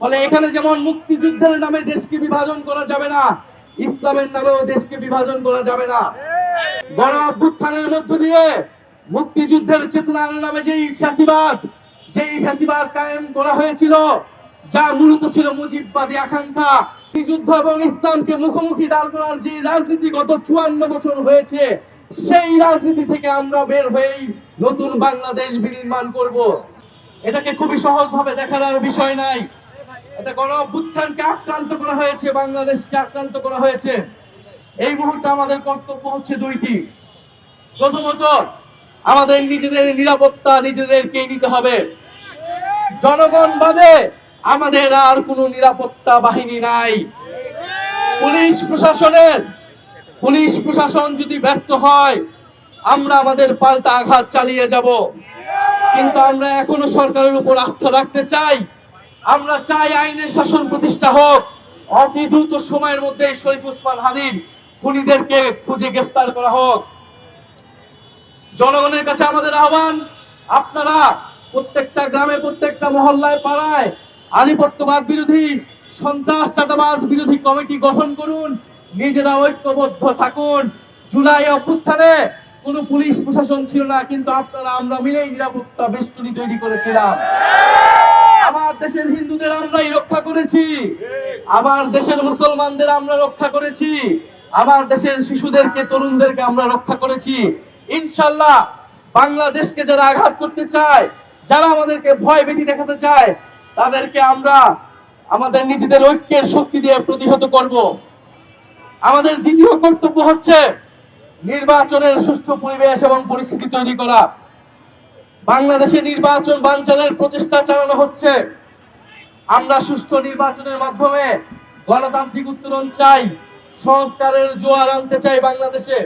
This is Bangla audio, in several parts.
ফলে এখানে যেমন মুক্তিযুদ্ধের নামে দেশকে বিভাজন করা যাবে না, ইসলামের নামেও দেশকে বিভাজন করা যাবে না। গণ অভ্যুত্থানের মধ্য দিয়ে মুক্তিযুদ্ধের চেতনার নামে যেই ফ্যাসিবাদ যেই ফ্যাসিবাদ কায়েম করা হয়েছিল, যা মূলত ছিল মুজিববাদী আকাঙ্ক্ষা, মুক্তিযুদ্ধ এবং ইসলামকে মুখোমুখি দাঁড় করার যে রাজনীতি গত চুয়ান্ন বছর হয়েছে, সেই রাজনীতি থেকে আমরা বের হয়েই নতুন বাংলাদেশ বিনির্মাণ করব। এটাকে খুবই সহজভাবে দেখার বিষয় নাই। এটা গণ অভ্যুত্থানকে আক্রান্ত করা হয়েছে, বাংলাদেশকে আক্রান্ত করা হয়েছে। এই মুহূর্তে আমাদের কর্তব্য হচ্ছে দুইটি। প্রথমত, আমাদের নিজেদের নিরাপত্তা নিজেদেরকেই নিতে হবে। জনগণ বাদে আমাদের আর কোনো নিরাপত্তা বাহিনী নাই। পুলিশ প্রশাসনের, পুলিশ প্রশাসন যদি ব্যর্থ হয়, আমরা আমাদের পাল্টা আঘাত চালিয়ে যাব। কিন্তু আমরা এখনও সরকারের উপর আস্থা রাখতে চাই। আমরা চাই আইনের শাসন প্রতিষ্ঠা হোক। অতি দ্রুত সময়ের মধ্যে শরীফ ওসমান হাদির খুনিদেরকে খুঁজে গ্রেফতার করা হোক। জনগণের কাছে আমাদের আহ্বান, আপনারা প্রত্যেকটা গ্রামে, প্রত্যেকটা মহল্লায়, পাড়ায় আধিপত্যবাদ বিরোধী, সন্ত্রাস, চাঁদাবাজ বিরোধী কমিটি গঠন করুন। নিজেরা ঐক্যবদ্ধ থাকুন। জুলাই অভ্যুত্থানে কোনো পুলিশ, প্রশাসন ছিল না, কিন্তু আপনারা, আমরা মিলেই নিরাপত্তা বেষ্টনী তৈরি করেছিলাম। করেছি। আমার দেশের মুসলমানদের আমরা রক্ষা করেছি। আমার দেশের শিশুদেরকে, তরুণদেরকে আমরা রক্ষা করেছি। ইনশাল্লাহ বাংলাদেশকে যারা আঘাত করতে চায়, যারা আমাদেরকে ভয় ভীতি দেখাতে চায়, তাদেরকে আমরা আমাদের নিজেদের ঐক্যের শক্তি দিয়ে প্রতিহত করব। আমাদের দ্বিতীয় কর্তব্য হচ্ছে নির্বাচনের সুষ্ঠু পরিবেশ এবং পরিস্থিতি তৈরি করা। বাংলাদেশে নির্বাচন বানচালের প্রচেষ্টা চালানো হচ্ছে। আমরা সুষ্ঠু নির্বাচনের মাধ্যমে গণতান্ত্রিক উত্তরণ চাই, সংস্কারের জোয়ার আনতে চাই বাংলাদেশে।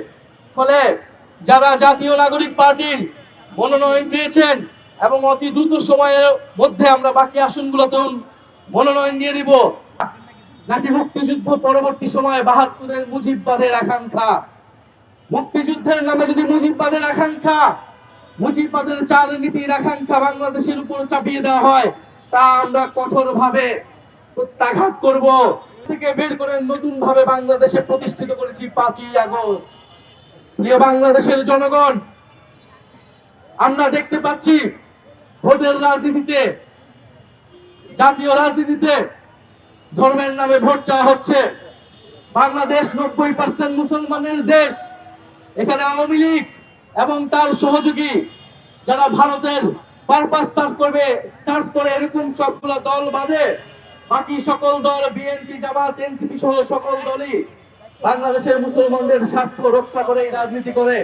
ফলে যারা জাতীয় নাগরিক পার্টির মনোনয়ন পেয়েছেন এবং অতি দ্রুত সময়ের মধ্যে আমরা বাকি আসনগুলোতেও মনোনয়ন দিয়ে দিব। নাকি মুক্তিযুদ্ধ পরবর্তী সময়ে বাহাত্তরের মুজিববাদের আকাঙ্ক্ষা? মুক্তিযুদ্ধের নামে যদি মুজিববাদের আকাঙ্ক্ষা, মুজিববাদের চার নীতির আকাঙ্ক্ষা বাংলাদেশের উপর চাপিয়ে দেওয়া হয় তা আমরা কঠোর ভাবে প্রত্যাঘাত করব। থেকে বের করে নতুন ভাবে বাংলাদেশে প্রতিষ্ঠিত করেছি পাঁচই আগস্ট। প্রিয় বাংলাদেশের জনগণ, আমরা দেখতে পাচ্ছি ভোটের রাজনীতিতে, জাতীয় রাজনীতিতে ধর্মের নামে ভোট চাওয়া হচ্ছে। বাংলাদেশ নব্বই পার্সেন্ট মুসলমানের দেশ। এখানে আওয়ামী লীগ এবং তার সহযোগী যারা ভারতের পারপাস সার্ভ করবে সার্ভ করে এরকম সবগুলো দল বাদে বাকি সকল দল বিএনপি জামাত এনসিপি সহ সকল দলই বাংলাদেশের মুসলমানদের স্বার্থ রক্ষা করে রাজনীতি করে।